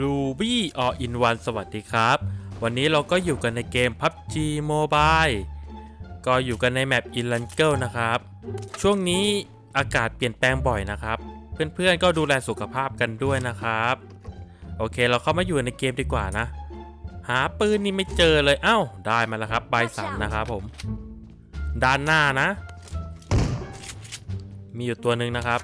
Ruby All in One สวัสดีครับ วันนี้เราก็อยู่กันในเกม PUBG Mobile ก็อยู่กันในแมป i l a n g e l นะครับ ช่วงนี้อากาศเปลี่ยนแปลงบ่อยนะครับ เพื่อนๆก็ดูแลสุขภาพกันด้วยนะครับ โอเคเราเข้ามาอยู่ในเกมดีกว่านะ หาปืนนี่ไม่เจอเลยเอ้า ได้มาแล้วครับใบสันนะครับผม ด้านหน้านะ มีอยู่ตัวหนึ่งนะครับ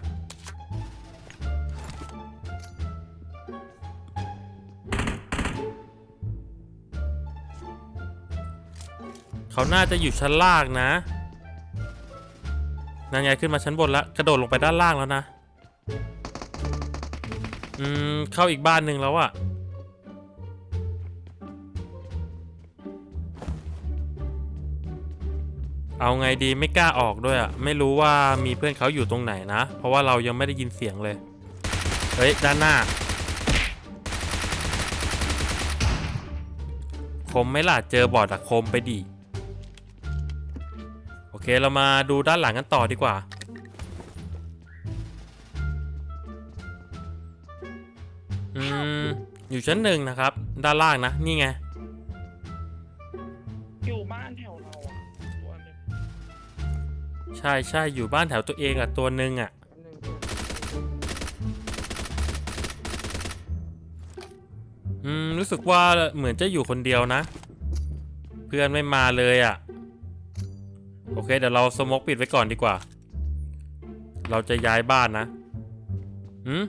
เขาน่าจะอยู่ชั้นล่างนะนั่นไงขึ้นมาชั้นบนแล้วกระโดดลงไปด้านล่างแล้วนะ อืม เข้าอีกบ้านหนึ่งแล้วอะเอาไงดีไม่กล้าออกด้วยอะไม่รู้ว่ามีเพื่อนเขาอยู่ตรงไหนนะ เพราะว่าเรายังไม่ได้ยินเสียงเลย เฮ้ย ด้านหน้า คมไหม่ล่ะเจอบอดอะคมไปดิโอ เคเรามาดูด้านหลังกันต่อดีกว่า อืม อยู่ชั้นหนึ่งนะครับ ด้านล่างนะ นี่ไง อยู่บ้านแถวเราอะตัวหนึงใช่ใช่อยู่บ้านแถวตัวเองอะตัวหนึ่งอะอืม รู้สึกว่าเหมือนจะอยู่คนเดียวนะ เพื่อนไม่มาเลยอะ โอเค เดี๋ยวเราสโมกปิดไว้ก่อนดีกว่า เราจะย้ายบ้านนะหืม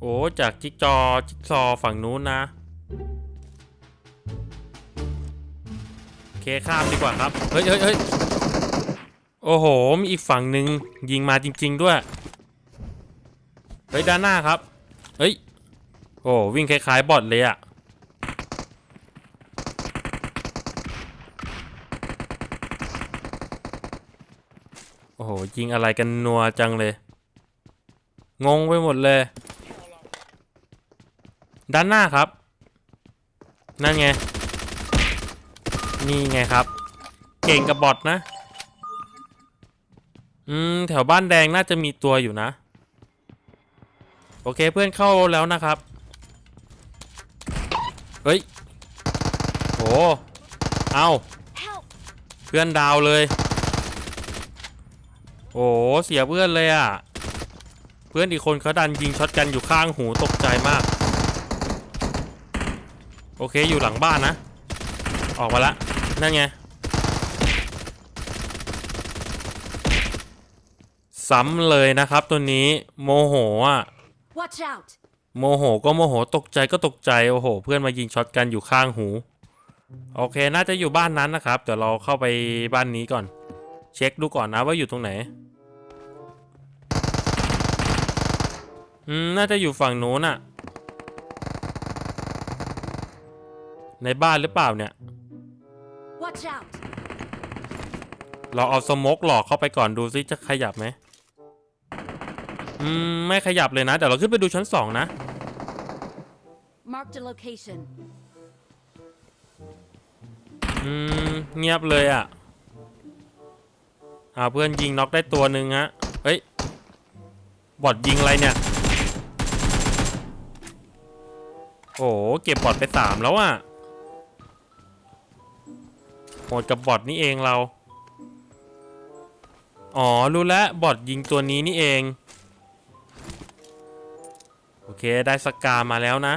โอ้จากจิ๊กจอจิ๊กซอว์ฝั่งนู้นนะโอเคข้ามดีกว่าครับเฮ้ยเฮ้ยเฮ้ยโอ้โห มีอีกฝั่งหนึ่งยิงมาจริง ๆ ด้วย เฮ้ย ด้านหน้าครับ เฮ้ย โอ้วิ่งคล้ายๆบอทเลยอะโอ้โห ยิงอะไรกันนัวจังเลย งงไปหมดเลย ด้านหน้าครับ นั่นไง นี่ไงครับ เก่งกับบอทนะ อืม แถวบ้านแดงน่าจะมีตัวอยู่นะ โอเคเพื่อนเข้าแล้วนะครับ เฮ้ยโหเอา Help! เพื่อนดาวเลย โอ้เสียเพื่อนเลยอะ เพื่อนอีกคนเขาดันยิงช็อตกันอยู่ข้างหูตกใจมาก โอเคอยู่หลังบ้านนะ ออกมาละ นั่นไง ซ้ำเลยนะครับตัวนี้ โมโหอะ Watch out! โมโหก็โมโหตกใจก็ตกใจ โอ้โห เพื่อนมายิงช็อตกันอยู่ข้างหู โอเค น่าจะอยู่บ้านนั้นนะครับ เดี๋ยวเราเข้าไปบ้านนี้ก่อน เช็คดูก่อนนะว่าอยู่ตรงไหน อืม น่าจะอยู่ฝั่งโน้นอะในบ้านหรือเปล่าเนี่ย Watch out! เราเอาสโมกหลอกเข้าไปก่อนดูซิจะขยับไหม อืม ไม่ขยับเลยนะ เดี๋ยวเราขึ้นไปดูชั้นสองนะ Marked a location. อืม เงียบเลยอะ่ะ อ่าเพื่อนยิงน็อกได้ตัวหนึ่งฮะ เฮ้ย บอดยิงอะไรเนี่ย โอ้โหเก็บบอดไปสามแล้วอะ่ะโหดกับบอดนี่เองเรา อ๋อ รู้แล้วบอดยิงตัวนี้นี่เอง โอเค ได้สกามาแล้วนะ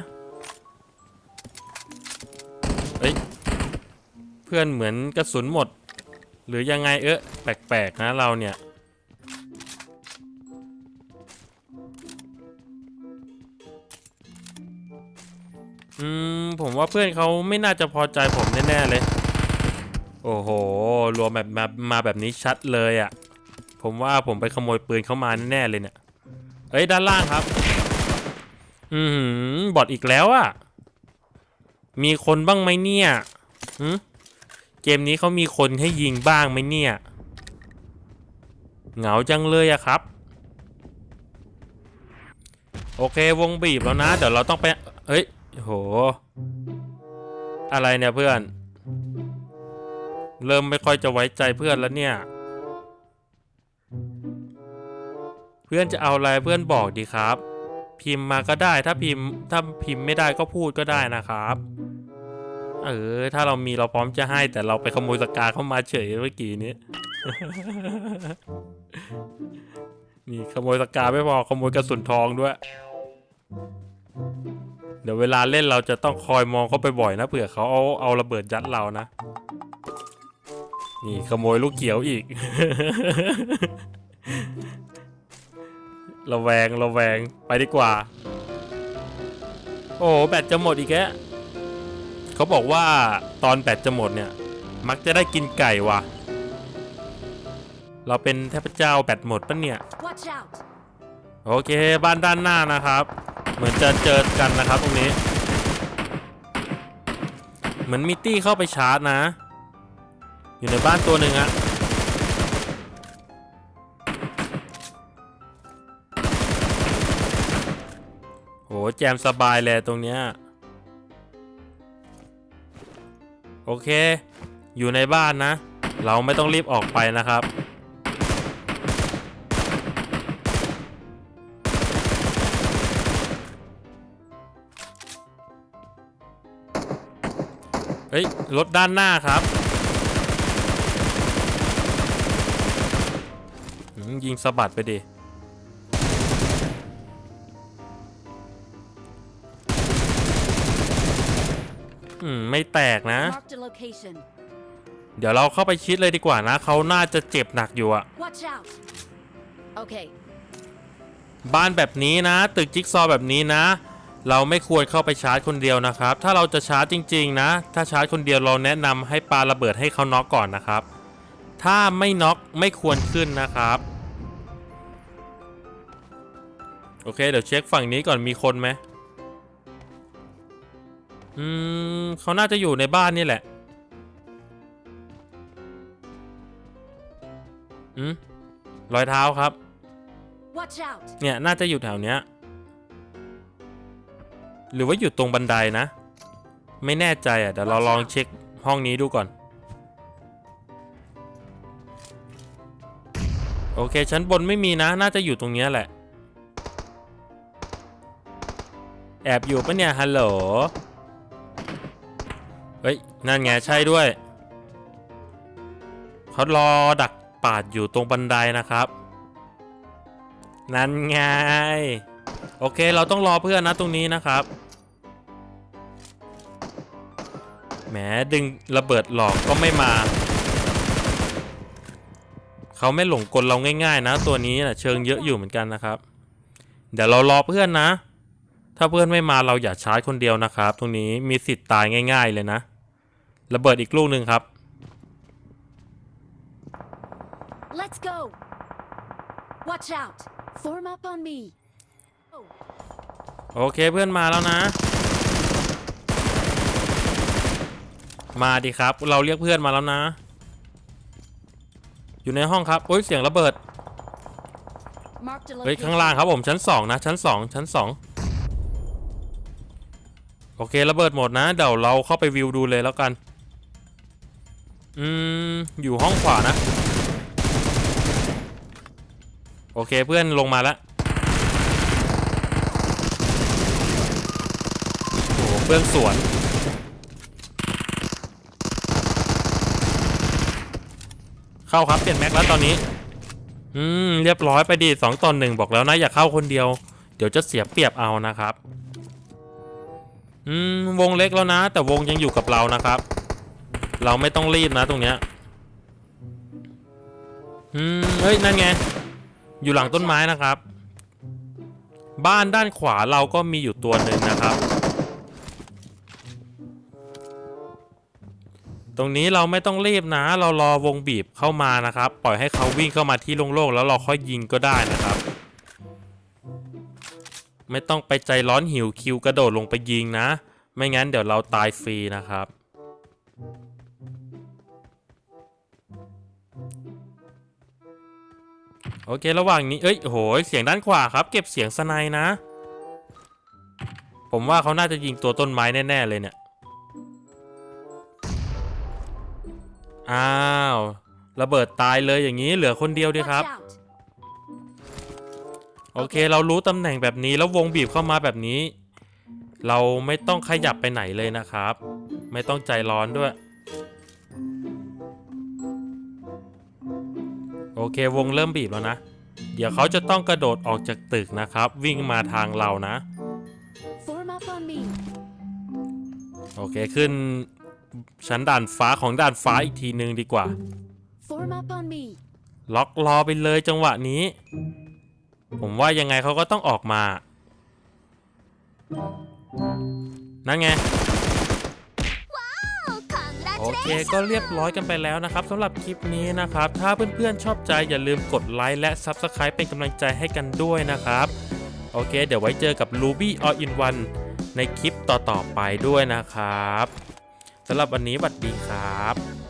เฮ้ย เพื่อนเหมือนกระสุนหมด หรือยังไงเอ๊ะแปลกๆนะเราเนี่ย อืม ผมว่าเพื่อนเขาไม่น่าจะพอใจผมแน่ๆเลย โอ้โห รวมแบบมามาแบบนี้ชัดเลยอะ่ะ ผมว่าผมไปขโมยปืนเข้ามาแน่ๆเลยเนี่ยเฮ้ย ด้านล่างครับ อืมบอดอีกแล้วอะ่ะ มีคนบ้างไหมเนี่ยหืม เกมนี้เขามีคนให้ยิงบ้างไหมเนี่ย เหงาจังเลยอะครับ โอเควงบีบแล้วนะ เดี๋ยวเราต้องไป เฮ้ยโห อะไรเนี่ยเพื่อน เริ่มไม่ค่อยจะไว้ใจเพื่อนแล้วเนี่ย เพื่อนจะเอาอะไรเพื่อนบอกดีครับ พิมพ์มาก็ได้ถ้าพิมพ์ถ้าพิมพ์ไม่ได้ก็พูดก็ได้นะครับ เออ ถ้าเรามีเราพร้อมจะให้ แต่เราไปขโมยสกาเข้ามาเฉยเมื่อกี้นี้ นี่ขโมยสกาไม่พอขโมยกระสุนทองด้วย เดี๋ยวเวลาเล่นเราจะต้องคอยมองเขาไปบ่อยนะเผื่อเขาเอาเอาระเบิดยัดเรานะ นี่ขโมยลูกเขียวอีก ระแวงระแวงไปดีกว่า โอ้แบตจะหมดอีกแกะ เขาบอกว่าตอนแบตจะหมดเนี่ย มักจะได้กินไก่ว่ะ เราเป็นเทพเจ้าแบตหมดปะเนี่ย Watch out! โอเคบ้านด้านหน้านะครับ เหมือนจะเจอกันนะครับตรงนี้ เหมือนมิตตี้เข้าไปชาร์จนะ อยู่ในบ้านตัวหนึ่งอะโหแจมสบายเลยตรงเนี้ย โอเค อยู่ในบ้านนะ เราไม่ต้องรีบออกไปนะครับ เฮ้ย รถด้านหน้าครับยิงสะบัดไปดิ อืมไม่แตกนะ Marked a location. เดี๋ยวเราเข้าไปชิดเลยดีกว่านะเขาน่าจะเจ็บหนักอยู่อะ Watch out! Okay, บ้านแบบนี้นะ ตึกจิ๊กซอว์แบบนี้นะ เราไม่ควรเข้าไปชาร์จคนเดียวนะครับ ถ้าเราจะชาร์จจริง ๆ นะ ถ้าชาร์จคนเดียวเราแนะนำให้ปาระเบิดให้เขาน็อกก่อนนะครับ ถ้าไม่น็อกไม่ควรขึ้นนะครับ โอเค เดี๋ยวเช็คฝั่งนี้ก่อนมีคนไหม อืมเขาน่าจะอยู่ในบ้านนี่แหละอืมรอยเท้าครับ watch out! เนี่ยน่าจะอยู่แถวเนี้ย หรือว่าอยู่ตรงบันไดนะ ไม่แน่ใจอะเดี๋ยวเราลองเช็คห้องนี้ดูก่อน โอเคชั้นบนไม่มีนะ น่าจะอยู่ตรงเนี้ยแหละ แอบอยู่ปะเนี่ยฮัลโหล เฮ้ย นั่นไงใช่ด้วย เขารอดักปาดอยู่ตรงบันไดนะครับ นั่นไง โอเค เราต้องรอเพื่อนนะตรงนี้นะครับ แหมดึงระเบิดหลอกก็ไม่มา เขาไม่หลงกลเราง่าย ๆ นะ ตัวนี้นะเชิงเยอะอยู่เหมือนกันนะครับ เดี๋ยวเรารอเพื่อนนะถ้าเพื่อนไม่มาเราอย่าชาร์จคนเดียวนะครับ ตรงนี้มีสิทธิ์ตายง่าย ๆ เลยนะ ระเบิดอีกลูกหนึ่งครับ Let's go! Watch out! Form up on me! Oh, โอเคเพื่อนมาแล้วนะ มาดิครับ เราเรียกเพื่อนมาแล้วนะ อยู่ในห้องครับโอ้ยเสียงระเบิด marked a เฮ้ย location. ข้างล่างครับผมชั้นสองนะชั้นสองชั้นสองโอเคระเบิดหมดนะเดี๋ยวเราเข้าไปวิวดูเลยแล้วกัน อืม อยู่ห้องขวานะ โอเคเพื่อนลงมาแล้วโอ้เพื่อนสวน เข้าครับเปลี่ยนแม็กแล้วตอนนี้ อืม เรียบร้อยไปดีสองต่อหนึ่งบอกแล้วนะ อย่าเข้าคนเดียว เดี๋ยวจะเสียเปรียบเอานะครับ อืม วงเล็กแล้วนะ แต่วงยังอยู่กับเรานะครับ เราไม่ต้องรีบนะตรงเนี้ยอืมเฮ้ยนั่นไง อยู่หลังต้นไม้นะครับ บ้านด้านขวาเราก็มีอยู่ตัวหนึ่งนะครับ ตรงนี้เราไม่ต้องรีบนะ เรารอวงบีบเข้ามานะครับ ปล่อยให้เขาวิ่งเข้ามาที่โล่งๆแล้วเราค่อยยิงก็ได้นะครับ ไม่ต้องไปใจร้อนหิวคิวกระโดดลงไปยิงนะ ไม่งั้นเดี๋ยวเราตายฟรีนะครับ โอเค ระหว่างนี้ เอ้ยโหยเสียงด้านขวาครับ เก็บเสียงสไนนะ ผมว่าเขาน่าจะยิงตัวต้นไม้แน่ ๆ เลยเนี่ย อ้าว ระเบิดตายเลยอย่างนี้เหลือคนเดียวดีครับ โอเค เรารู้ตำแหน่งแบบนี้แล้ววงบีบเข้ามาแบบนี้ เราไม่ต้องขยับไปไหนเลยนะครับ ไม่ต้องใจร้อนด้วย โอเควงเริ่มบีบแล้วนะ เดี๋ยวเขาจะต้องกระโดดออกจากตึกนะครับ วิ่งมาทางเรานะ โอเคขึ้นชั้นด่านฟ้าของด่านฟ้าอีกทีนึงดีกว่า ล็อกรอไปเลยจังหวะนี้ ผมว่ายังไงเขาก็ต้องออกมา นั่นไง โอเคก็เรียบร้อยกันไปแล้วนะครับสำหรับคลิปนี้นะครับ ถ้าเพื่อนๆชอบใจอย่าลืมกดไลค์และ Subscribe เป็นกำลังใจให้กันด้วยนะครับ โอเค เดี๋ยวไว้เจอกับ Ruby All in One ในคลิปต่อๆไปด้วยนะครับสำหรับวันนี้สวัสดีครับ